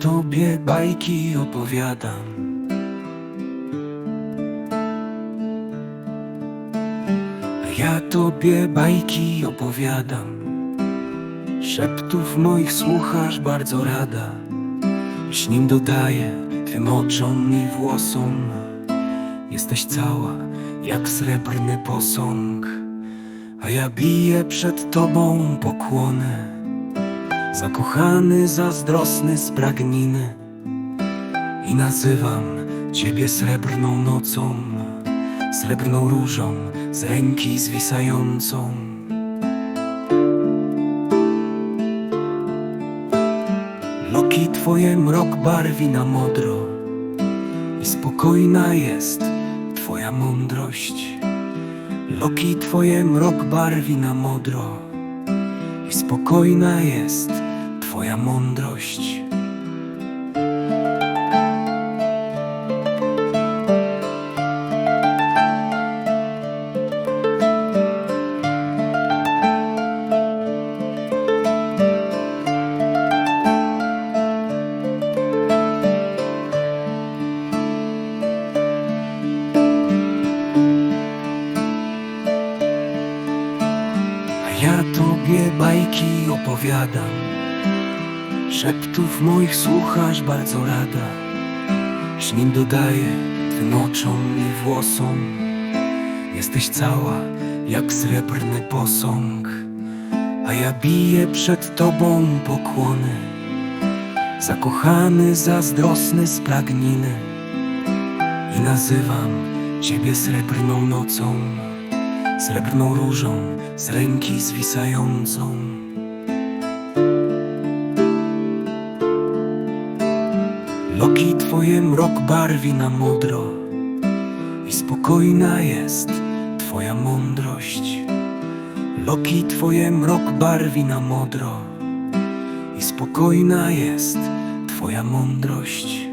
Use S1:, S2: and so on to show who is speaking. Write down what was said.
S1: tobie bajki opowiadam. Ja tobie bajki opowiadam. Szeptów moich słuchasz bardzo rada. Śnim dodaję tym oczom i włosom. Jesteś cała jak srebrny posąg, a ja biję przed tobą pokłony. Zakochany, zazdrosny, spragniny I nazywam Ciebie srebrną nocą Srebrną różą z ręki zwisającą. Loki Twoje mrok barwi na modro. I spokojna jest Twoja mądrość. Loki Twoje mrok barwi na modro spokojna jest Twoja mądrość. Ja tobie bajki opowiadam. Szeptów moich słuchasz bardzo rada. Śnim dodaję tym oczom i włosom. Jesteś cała jak srebrny posąg. A ja biję przed tobą pokłony. Zakochany, zazdrosny, spragniny I nazywam ciebie srebrną nocą Srebrną różą z ręki zwisającą. Loki twoje mrok barwi na modro I spokojna jest twoja mądrość. Loki twoje mrok barwi na modro I spokojna jest twoja mądrość